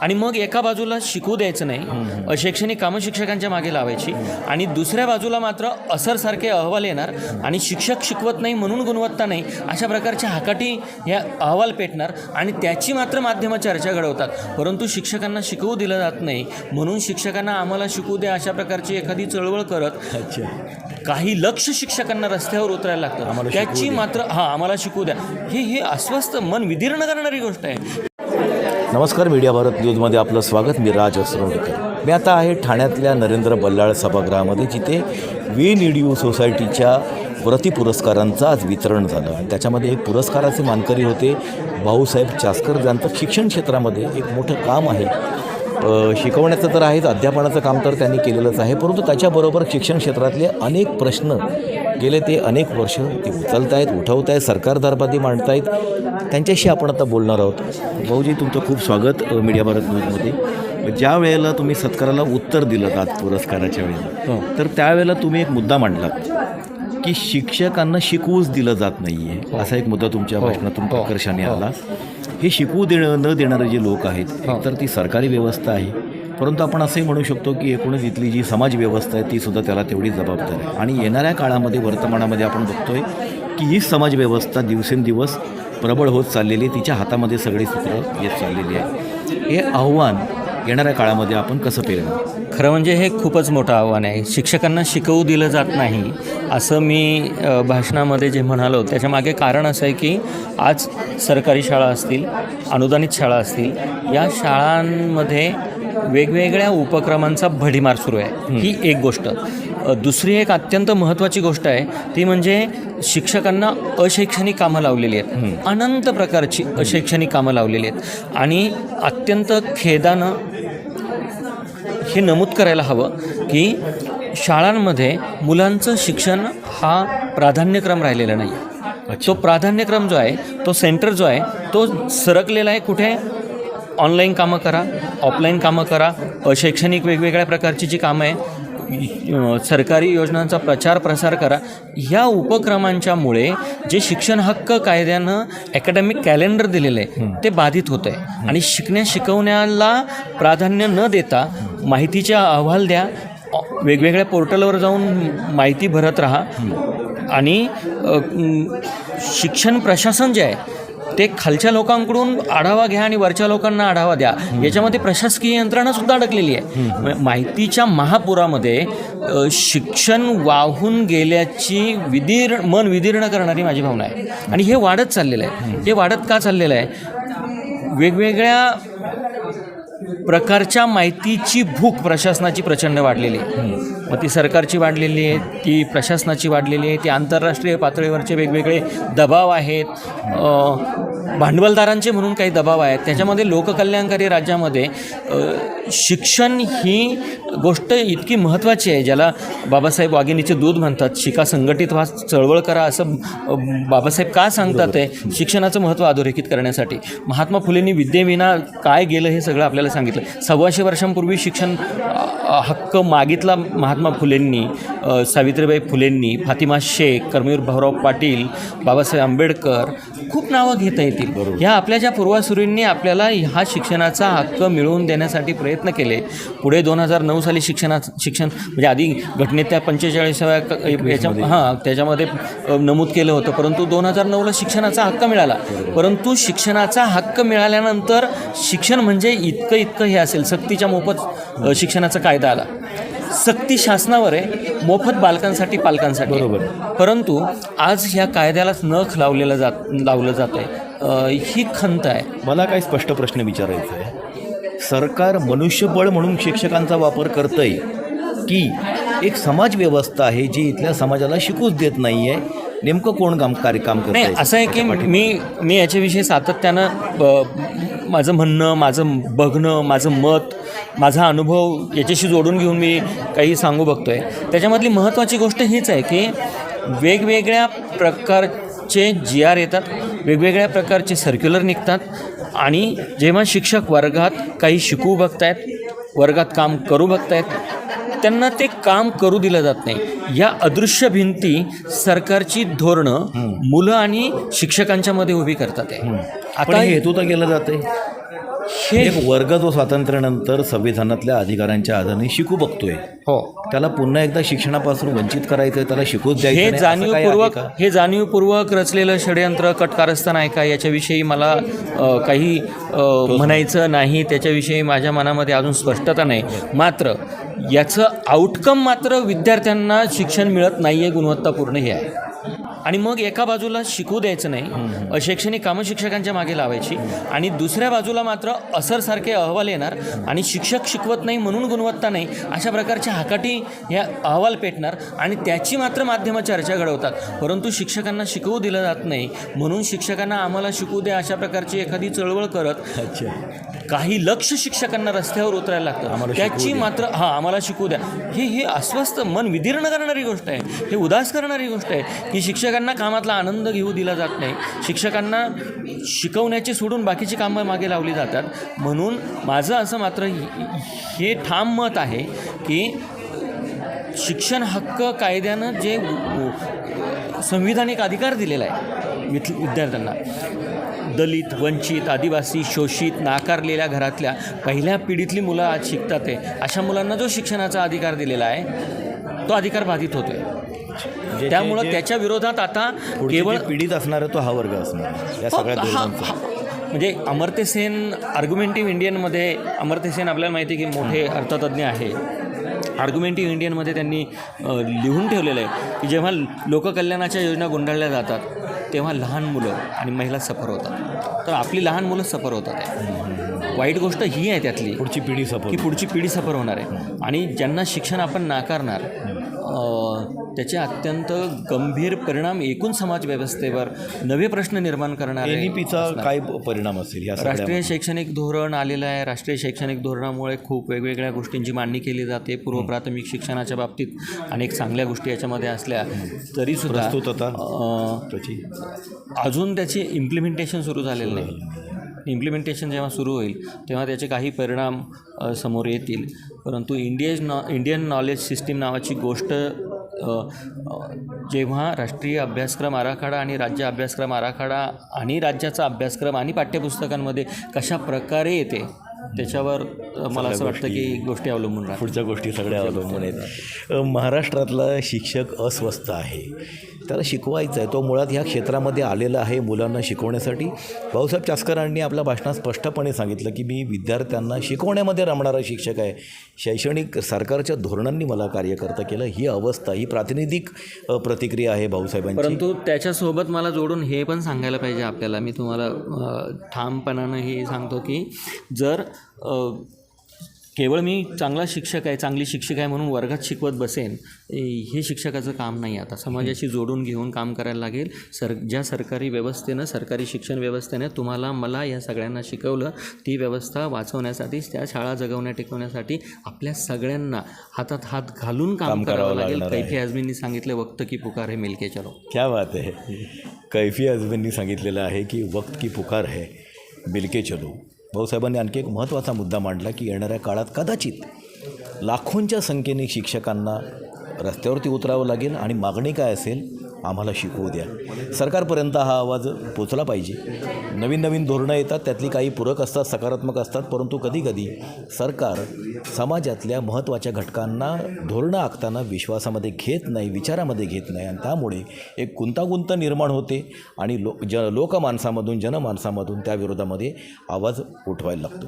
आणि मग एका बाजूला शिकू द्यायचं नाही अशैक्षणिक कामं शिक्षकांच्या मागे लावायची आणि दुसऱ्या बाजूला मात्र असरसारखे अहवाल येणार आणि शिक्षक शिकवत नाही म्हणून गुणवत्ता नाही अशा प्रकारच्या हाकाटी या अहवाल पेटणार आणि त्याची मात्र माध्यमं चर्चा घडवतात. परंतु शिक्षकांना शिकवू दिलं जात नाही म्हणून शिक्षकांना आम्हाला शिकवू द्या अशा प्रकारची एखादी चळवळ करत काही लक्ष शिक्षकांना रस्त्यावर उतरायला लागतं. आम्हाला त्याची. मात्र हां आम्हाला शिकू द्या. हे हे अस्वस्थ मन विदीर्ण करणारी गोष्ट आहे. नमस्कार मीडिया भारत न्यूजमध्ये आपलं स्वागत. मी राज असरोडकर. मी आता आहे ठाण्यातल्या नरेंद्र बल्लाळ सभागृहामध्ये जिथे वी निडियू सोसायटीच्या प्रति पुरस्कारांचं आज वितरण झालं. आणि त्याच्यामध्ये एक पुरस्काराचे मानकरी होते भाऊसाहेब चास्कर ज्यांचं शिक्षण क्षेत्रामध्ये एक मोठं काम आहे. शिकवण्याचं तर आहेच अध्यापनाचं काम तर त्यांनी केलेलंच आहे परंतु त्याच्याबरोबर शिक्षण क्षेत्रातले अनेक प्रश्न गेले ते अनेक वर्ष ते उचलत आहेत उठवत आहेत सरकार दरबारी मांडतायत. त्यांच्याशी आपण आता बोलणार आहोत. भाऊजी तुमचं खूप स्वागत मीडिया भारत न्यूजमध्ये. ज्या वेळेला तुम्ही सत्काराला उत्तर दिलं आज पुरस्काराच्या वेळेला तर त्यावेळेला तुम्ही एक मुद्दा मांडलात की शिक्षकांना शिकवूच दिलं जात नाही आहे असा एक मुद्दा तुमच्या भाषणातून हो. प्रकर्षाने आला. हे शिकवू देणं न देणारे जे लोक आहेत तर ती सरकारी व्यवस्था आहे. परंतु आपण असंही म्हणू शकतो की एकूणच इथली जी समाज व्यवस्था आहे ती सुद्धा त्याला तेवढी जबाबदार आहे. आणि येणाऱ्या काळामध्ये वर्तमानामध्ये आपण बघतोय की ही समाज व्यवस्था दिवसेंदिवस प्रबळ होत चाललेली आहे तिच्या हातामध्ये सगळी सूत्र येत चाललेली आहे. हे आव्हान येणाऱ्या काळामध्ये आपण कसं पेलणार खरं म्हणजे हे खूपच मोठं आव्हान आहे. शिक्षकांना शिकवू दिलं जात नाही असं मी भाषणामध्ये जे म्हणालो त्याच्यामागे कारण असं आहे की आज सरकारी शाळा असतील अनुदानित शाळा असतील या शाळांमध्ये वेगवेगळ्या उपक्रमांचा भडीमार सुरू आहे. ही एक गोष्ट. दुसरी एक अत्यंत महत्त्वाची गोष्ट आहे ती म्हणजे शिक्षकांना अशैक्षणिक कामं लावलेली आहेत. अनंत प्रकारची अशैक्षणिक कामं लावलेली आहेत. आणि अत्यंत खेदानं हे नमूद करायला हवं की शाळांमध्ये मुलांचं शिक्षण हा प्राधान्यक्रम राहिलेला नाही. तो प्राधान्यक्रम जो आहे तो सेंटर जो आहे तो सरकलेला आहे कुठे? ऑनलाईन कामं करा ऑफलाईन कामं करा अशैक्षणिक वेगवेगळ्या प्रकारची जी कामं आहे सरकारी योजनांचा प्रचार प्रसार करा. ह्या उपक्रमांच्यामुळे जे शिक्षण हक्क कायद्यानं अकॅडमिक कॅलेंडर दिलेलं आहे ते बाधित होतं आहे आणि शिकण्या शिकवण्याला प्राधान्य न देता माहितीच्या अहवाल द्या वेगवेगळ्या पोर्टलवर जाऊन माहिती भरत राहा. आणि शिक्षण प्रशासन जे आहे ते खालच्या लोकांकडून आढावा घ्या आणि वरच्या लोकांना आढावा द्या. याच्यामध्ये प्रशासकीय यंत्रणा सुद्धा अडकलेली आहे. माहितीच्या महापुरामध्ये शिक्षण वाहून गेल्याची विदीर्ण मन विदीर्ण करणारी माझी भावना आहे. आणि हे वाढत चाललेलं आहे. हे वाढत का चाललेलं आहे? वेगवेगळ्या प्रकारच्या माहितीची भूक प्रशासनाची प्रचंड वाढलेली आहे. मग ती सरकारची वाढलेली आहे ती प्रशासनाची वाढलेली आहे ती आंतरराष्ट्रीय पातळीवरचे वेगवेगळे दबाव आहेत. भांडवलदारांचे म्हणून काही दबाव आहेत. त्याच्यामध्ये लोककल्याणकारी राज्यामध्ये शिक्षण ही गोष्ट इतकी महत्त्वाची आहे ज्याला बाबासाहेब वाघिणीचे दूध म्हणतात. शिका संघटित व्हा चळवळ करा असं बाबासाहेब का सांगतात आहे शिक्षणाचं महत्त्व अधोरेखित करण्यासाठी. महात्मा फुलेंनी विद्येविना काय गेलं हे सगळं आपल्याला सांगितलं. सव्वाशे वर्षांपूर्वी शिक्षण हक्क मागितला महात्मा फुलेंनी अ, सावित्रीबाई फुलेंनी फातिमा शेख कर्मवीर भाऊराव पाटील बाबासाहेब आंबेडकर खूप नावं घेता येतील ह्या आपल्या ज्या पूर्वासुरींनी आपल्याला हा शिक्षणाचा हक्क मिळवून देण्यासाठी प्रयत्न केले पुढे दोन हजार नऊ साली शिक्षणा शिक्षण म्हणजे आधी घटनेत त्या पंचेचाळीसाव्या याच्या हां त्याच्यामध्ये नमूद केलं होतं. परंतु दोन हजार नऊला शिक्षणाचा हक्क मिळाला. परंतु शिक्षणाचा हक्क मिळाल्यानंतर शिक्षण म्हणजे इतकं इतकं हे असेल सक्तीच्या मोफत शिक्षणाचा कायदा आला. सक्ती शासनावर आहे मोफत बालकांसाठी पालकांसाठी. बरोबर. परंतु आज ह्या कायद्यालाच नख लावलेलं जात लावलं जात आहे ही खंत आहे. मला काही स्पष्ट प्रश्न विचारायचा आहे सरकार मनुष्यबळ म्हणून शिक्षकांचा वापर करतंय की एक समाज व्यवस्था आहे जी इथल्या समाजाला शिकूच देत नाही आहे नेमकं कोण काम कार्य काम करत असं आहे की मी मी याच्याविषयी सातत्यानं माझं म्हणणं माझं बघणं माझं मत माझा अनुभव याच्याशी जोडून घेऊन मी काही सांगू बघतो आहे त्याच्यामधली महत्त्वाची गोष्ट हीच आहे की वेगवेगळ्या प्रकारचे जी आर येतात वेगवेगळ्या प्रकारचे सर्क्युलर निघतात आणि जेव्हा शिक्षक वर्गात काही शिकू बघतायत वर्गात काम करू बघतायत त्यांना ते काम करू दिलं जात नाही. या अदृश्य भिंती सरकारची धोरणं मुलं आणि शिक्षकांच्या मध्ये उभी करतात आता हेतू तर केलं जाते हे एक वर्ग जो स्वातंत्र्यानंतर संविधानातल्या अधिकारांच्या आधारे शिकू बघतोय हो. त्याला पुन्हा एकदा शिक्षणापासून वंचित करायचं त्याला शिकूच द्यायचं हे जाणीवपूर्वक? हे जाणीवपूर्वक रचलेलं षडयंत्र कटकारस्थान आहे का? याच्याविषयी मला काही म्हणायचं नाही त्याच्याविषयी माझ्या मनामध्ये अजून स्पष्टता नाही. मात्र याचं आउटकम मात्र विद्यार्थ्यांना शिक्षण मिळत नाही आहे गुणवत्तापूर्ण हे आहे. आणि मग एका बाजूला शिकू द्यायचं नाही अशैक्षणिक कामं शिक्षकांच्या मागे लावायची आणि दुसऱ्या बाजूला मात्र असरसारखे अहवाल येणार आणि शिक्षक शिकवत नाही म्हणून गुणवत्ता नाही अशा प्रकारच्या हाकाटी ह्या अहवाल पेटणार आणि त्याची मात्र माध्यमं चर्चा घडवतात. परंतु शिक्षकांना शिकवू दिलं जात नाही म्हणून शिक्षकांना आम्हाला शिकवू द्या अशा प्रकारची एखादी चळवळ करत काही लक्ष शिक्षकांना रस्त्यावर उतरायला लागतं. त्याची. मात्र हां आम्हाला शिकू द्या. हे हे अस्वस्थ मन विदीर्ण करणारी गोष्ट आहे. हे उदास करणारी गोष्ट आहे. की शिक्षकांना कामातला आनंद घेऊ दिला जात नाही. शिक्षकांना शिकवण्याची सोडून बाकीची कामं मागे लावली जातात. म्हणून माझं असं मात्र हे ठाम मत आहे की शिक्षण हक्क कायद्यानं जे संविधानिक अधिकार दिलेला आहे विथ विद्यार्थ्यांना. दलित वंचित आदिवासी शोषित नाकारलेल्या घरातल्या पहिल्या पिढीतली मुलं आज शिकतात आहे अशा मुलांना जो शिक्षणाचा अधिकार दिलेला आहे तो अधिकार बाधित होतोय. त्यामुळं त्याच्या विरोधात आता केवळ पिढीत असणार तो हा वर्ग असणार या हो, सगळ्या म्हणजे अमर्त्य सेन आर्ग्युमेंटिव्ह इंडियनमध्ये अमर्त्य सेन आपल्याला माहिती आहे की मोठे अर्थतज्ज्ञ आहे. आर्ग्युमेंटिव्ह इंडियनमध्ये त्यांनी लिहून ठेवलेलं आहे की जेव्हा लोककल्याणाच्या योजना गुंडाळल्या जातात तेव्हा लहान मुलं आणि महिला सफर होतात. तर आपली लहान मुलं सफर होतात. आहे. वाईट गोष्ट ही आहे त्यातली पुढची पिढी की सपोर्ट पुढची पिढी सफर होणार आहे. आणि ज्यांना शिक्षण आपण नाकारणार त्याचे अत्यंत गंभीर परिणाम एकूण समाज व्यवस्थेवर नवे प्रश्न निर्माण करणारे एन पीचा काय परिणाम असेल या राष्ट्रीय शैक्षणिक धोरण आलेलं आहे. राष्ट्रीय शैक्षणिक धोरणामुळे खूप वेगवेगळ्या गोष्टींची मांडणी केली जाते. पूर्व प्राथमिक शिक्षणाच्या बाबतीत अनेक चांगल्या गोष्टी याच्यामध्ये असल्या तरीसुद्धा अजून त्याची इम्प्लिमेंटेशन सुरू झालेलं नाही. इम्प्लिमेंटेशन जेव्हा सुरू होईल तेव्हा त्याचे काही परिणाम समोर येतील. परंतु इंडियन नॉ इंडियन नॉलेज सिस्टीम नावाची गोष्ट जेव्हा राष्ट्रीय अभ्यासक्रम आराखडा आणि राज्य अभ्यासक्रम आराखडा आणि राज्याचा अभ्यासक्रम आणि पाठ्यपुस्तकांमध्ये कशा प्रकारे येते? त्याच्यावर मला असं वाटतं की गोष्टी अवलंबून राहतात. पुढच्या गोष्टी सगळ्या अवलंबून आहेत. महाराष्ट्रातला शिक्षक अस्वस्थ आहे. त्याला शिकवायचं आहे. तो मुळात ह्या क्षेत्रामध्ये आलेला आहे मुलांना शिकवण्यासाठी. भाऊसाहेब चास्करांनी आपल्या भाषणात स्पष्टपणे सांगितलं की मी विद्यार्थ्यांना शिकवण्यामध्ये रमणारा शिक्षक आहे. शैक्षणिक सरकारच्या धोरणांनी मला कार्यकर्ता केलं. ही अवस्था ही प्रातिनिधिक प्रतिक्रिया आहे भाऊसाहेबांची. परंतु त्याच्यासोबत मला जोडून हे पण सांगायला पाहिजे आपल्याला. मी तुम्हाला ठामपणानं हे सांगतो की जर केवळ मी चांगला शिक्षक आहे चांगली शिक्षक आहे म्हणून वर्गात शिकवत बसेन हे शिक्षकाचं काम नाही आता. समाजाशी जोडून घेऊन काम करायला लागेल. सर ज्या सरकारी व्यवस्थेनं सरकारी शिक्षण व्यवस्थेने तुम्हाला मला या सगळ्यांना शिकवलं ती व्यवस्था वाचवण्यासाठी त्या शाळा जगवण्या टिकवण्यासाठी आपल्या सगळ्यांना हातात हात घालून काम करावं लागेल. आहे. कैफी आजमींनी सांगितलं वक्त की पुकार हे मिलके चलो. क्या बात है. कैफी आजमींनी सांगितलेलं आहे की वक्त की पुकार है बिलके चलो. भाऊसाहेबांनी आणखी एक महत्त्वाचा मुद्दा मांडला की येणाऱ्या काळात कदाचित लाखोंच्या संख्येने शिक्षकांना रस्त्यावरती उतरावं लागेल आणि मागणी काय असेल आम्हाला शिकवू द्या. सरकारपर्यंत हा आवाज पोचला पाहिजे. नवीन नवीन धोरणं येतात त्यातली काही पूरक असतात सकारात्मक असतात परंतु कधीकधी सरकार समाजातल्या महत्त्वाच्या घटकांना धोरणं आखताना विश्वासामध्ये घेत नाही विचारामध्ये घेत नाही आणि त्यामुळे एक गुंतागुंत निर्माण होते आणि लो ज लोकमानसामधून जनमानसामधून त्या विरोधामध्ये आवाज उठवायला लागतो.